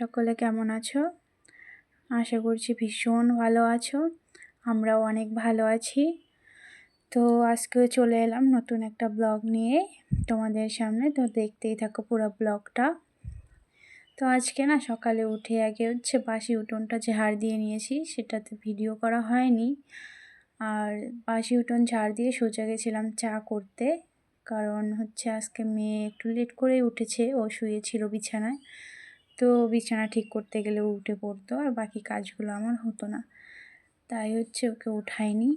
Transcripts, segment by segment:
সকলে কেমন আছো? আশা করছি ভীষণ ভালো আছো। আমরাও অনেক ভালো আছি। তো আজকে চলে এলাম নতুন একটা ব্লগ নিয়ে তোমাদের সামনে। তো দেখতেই থাকো পুরো ব্লগটা। তো আজকে না সকালে উঠে আগে হচ্ছে বাসি উঠোনটা ঝাড় দিয়ে নিয়েছি, সেটাতে ভিডিও করা হয়নি। আর বাসি উঠোন ঝাড় দিয়ে সোজা গেছিলাম চা করতে। কারণ হচ্ছে আজকে মেয়ে একটু লেট করেই উঠেছে, ও শুয়েছিল বিছানায়। তো বিছানা ঠিক করতে গেলে উঠে পড়তো আর বাকি কাজগুলো আমার হতো না। তাই হচ্ছে ওকে উঠাইনি।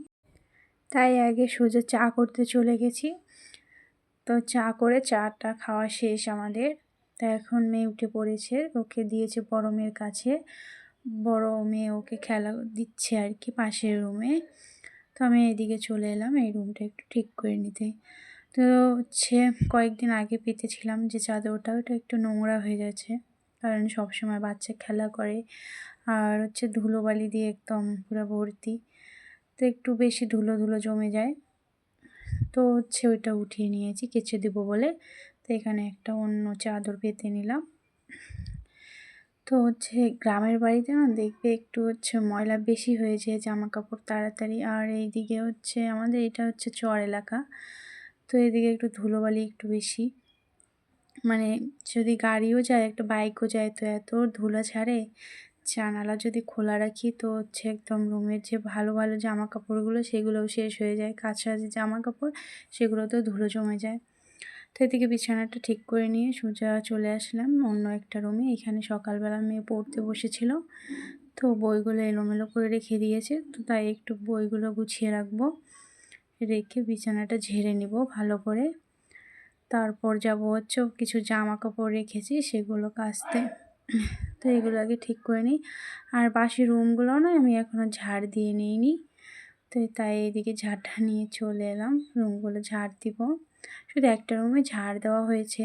তাই আগে সোজা চা করতে চলে গেছি। তো চা করে চাটা খাওয়া শেষ আমাদের। তা এখন মেয়ে উঠে পড়েছে, ওকে দিয়েছে বড় মেয়ের কাছে। বড় মেয়ে ওকে খেলা দিচ্ছে আর কি পাশের রুমে। তো আমি এদিকে চলে এলাম, এই রুমটা একটু ঠিক করে নিতে। তো হচ্ছে কয়েকদিন আগে পেতেছিলাম যে চাদরটা, ওটা একটু নোংরা হয়ে যাচ্ছে কারণ সবসময় বাচ্চা খেলা করে। আর হচ্ছে ধুলোবালি দিয়ে একদম পুরো ভর্তি। তো একটু বেশি ধুলো ধুলো জমে যায়। তো হচ্ছে ওইটা উঠিয়ে নিয়েছি, কেচে দেবো বলে। তো এখানে একটা অন্য চাদর পেতে নিলাম। তো হচ্ছে গ্রামের বাড়িতে না দেখবে একটু হচ্ছে ময়লা বেশি হয়েছে জামা কাপড় তাড়াতাড়ি। আর এইদিকে হচ্ছে আমাদের এটা হচ্ছে চর এলাকা। তো এদিকে একটু ধুলোবালি একটু বেশি। মানে যদি গাড়িও যায়, একটা বাইকও যায়, তো এত ধুলা ছাড়ে? জানালা যদি খোলা রাখি, তো হচ্ছে একদম রুমের যে ভালো ভালো জামা কাপড়গুলো সেগুলোও শেষ হয়ে যায়। কাঁচা যে জামা কাপড় সেগুলোতেও ধুলো জমে যায়। তো এদিকে বিছানাটা ঠিক করে নিয়ে সোজা চলে আসলাম অন্য একটা রুমে। এখানে সকালবেলা মেয়ে পড়তে বসেছিল, তো বইগুলো এলোমেলো করে রেখে দিয়েছে। তো তাই একটু বইগুলো গুছিয়ে রাখব, রেখে বিছানাটা ঝেড়ে নিব ভালো করে। তারপর যাব হচ্ছে কিছু জামা কাপড় রেখেছি, সেগুলো কাচতে। তো এগুলো আগে ঠিক করে নিই। আর বাসি রুমগুলো না আমি এখনও ঝাড় দিয়ে নিইনি। তো তাই এদিকে ঝাড়টা নিয়ে চলে এলাম। রুমগুলো ঝাড় দিব। শুধু একটা রুমে ঝাড় দেওয়া হয়েছে।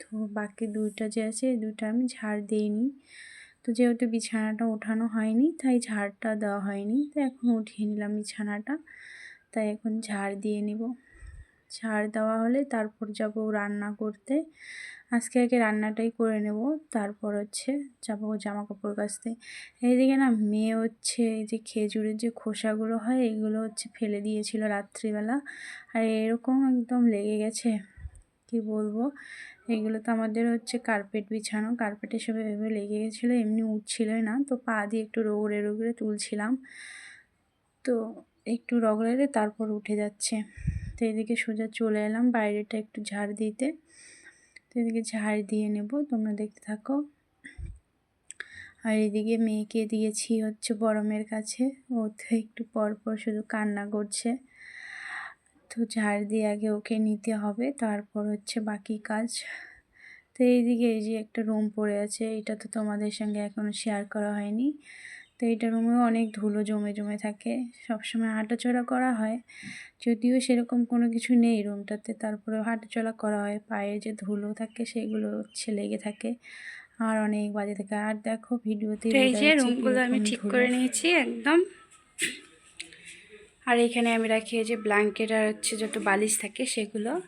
তো বাকি দুইটা যে আছে, এই দুটো আমি ঝাড় দিইনি। তো যেহেতু বিছানাটা ওঠানো হয়নি, তাই ঝাড়টা দেওয়া হয়নি। তো এখন উঠিয়ে নিলাম বিছানাটা। তাই এখন ঝাড় দিয়ে নিব। ঝাড় দেওয়া হলে তারপর যাব রান্না করতে। আজকে আগে রান্নাটাই করে নেব, তারপর হচ্ছে যাব জামা কাপড় কাচতে। এইদিকে না মেয়ে হচ্ছে এই যে খেজুরের যে খোসাগুলো হয়, এগুলো হচ্ছে ফেলে দিয়েছিল রাত্রিবেলা। আর এরকম একদম লেগে গেছে, কি বলব? এগুলো তো আমাদের হচ্ছে কার্পেট বিছানো, কার্পেটে সব এভাবে লেগে গেছিল, এমনি উঠছিলই না। তো পা দিয়ে একটু রোগড়ে রোগড়ে তুলছিলাম। তো একটু রগড়ালে তারপর উঠে যাচ্ছে। তো এদিকে সোজা চলে এলাম বাইরেটা একটু ঝাড় দিতে। তো এদিকে ঝাড় দিয়ে নেব, তোমরা দেখতে থাকো। আর এদিকে মেয়েকে দিয়েছি হচ্ছে বড় মেয়ের কাছে, ও তো একটু পরপর শুধু কান্না করছে। তো ঝাড় দিয়ে আগে ওকে নিতে হবে, তারপর হচ্ছে বাকি কাজ। তো এইদিকে এই যে একটা রুম পড়ে আছে, এটা তো তোমাদের সঙ্গে এখনও শেয়ার করা হয়নি। তো এইটা রুমেও অনেক ধুলো জমে জমে থাকে। সবসময় হাঁটাচলা করা হয়। যদিও সেরকম কোনো কিছু নেই রুমটাতে তারপরে হাঁটাচলা করা হয়। পায়ে যে ধুলো থাকে সেগুলো হচ্ছে লেগে থাকে। আর অনেক বাজে থাকে। আর দেখো ভিডিওতে এই যে রুমগুলো আমি ঠিক করে নিয়েছি একদম। আর এখানে আমি রাখি যে ব্ল্যাঙ্কেট আর হচ্ছে যত বালিশ থাকে সেগুলো।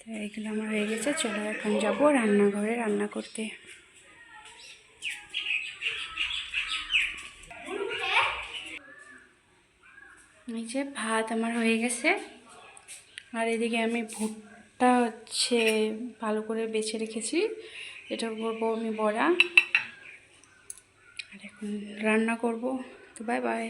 তো এগুলো আমার হয়ে গেছে। চলো এখন যাব রান্নাঘরে রান্না করতে। এই যে ভাত আমার হয়ে গেছে। আর এদিকে আমি ভুট্টা হচ্ছে ভালো করে বেছে রেখেছি। এটা করব আমি বড়া। আর এখন রান্না করব। তো বাই বাই